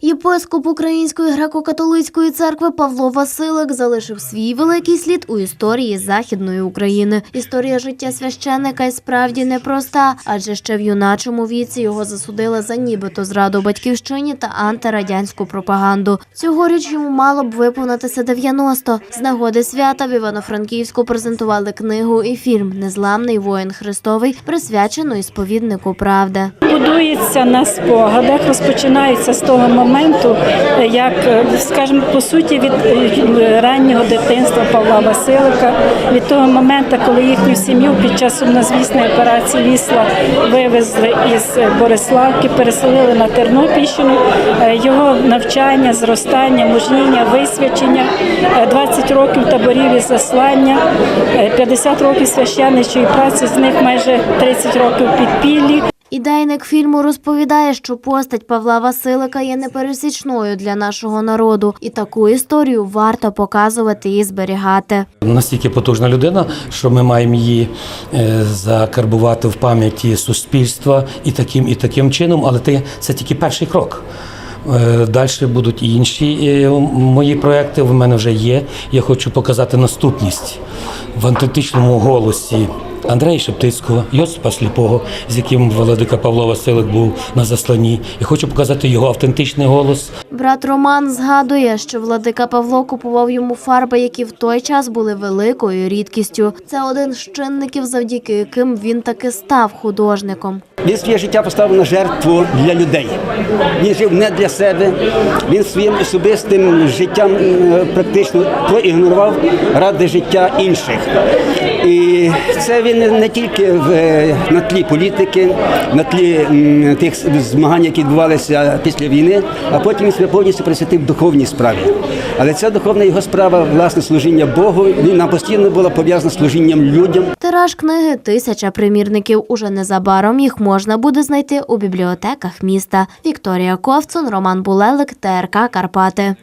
Єпископ Української греко-католицької церкви Павло Василик залишив свій великий слід у історії Західної України. Історія життя священника й справді непроста, адже ще в юначому віці його засудили за нібито зраду батьківщині та антирадянську пропаганду. Цьогоріч йому мало б виповнитися 90. З нагоди свята в Івано-Франківську презентували книгу і фільм Незламний воїн Христовий, присвячену ісповіднику правди. Будується на спогадах, розпочинається з того моменту, е, як, е, скажімо, по суті, від е, раннього дитинства Павла Василика, від того моменту, коли їхню сім'ю під час сумнозвісної операції Вісла вивезли із Бориславки, переселили на Тернопільщину, його навчання, зростання, мужніння, висвячення, е, 20 років таборів і заслання, е, 50 років священничої праці, з них майже 30 років підпіллі. Ідейник фільму розповідає, що постать Павла Василика є непересічною для нашого народу, і таку історію варто показувати і зберігати. Настільки потужна людина, що ми маємо її е, закарбувати в пам'яті суспільства і таким, і таким чином, але це тільки перший крок. Далі будуть і інші е, мої проекти. В мене вже є. Я хочу показати наступність в антитичному голосі Андрея Шептицького, Йосипа Сліпого, з яким Владика Павло Василик був на засланні. І хочу показати його автентичний голос. Брат Роман згадує, що владика Павло купував йому фарби, які в той час були великою рідкістю. Це один з чинників, завдяки яким він таки став художником. Він своє життя поставив на жертву для людей. Він жив не для себе. Він своїм особистим життям е, практично проігнорував ради життя інших. І це він не тільки в, е, на тлі політики, на тлі тих змагань, які відбувалися після війни, а потім він себе повністю присвятив духовній справі. Але ця духовна його справа, власне, служіння Богу, вона постійно була пов'язана з служінням людям. Тираж книги тисяча примірників. Уже незабаром їх можна буде знайти у бібліотеках міста. Вікторія Ковцун, Роман Булелик, ТРК Карпати.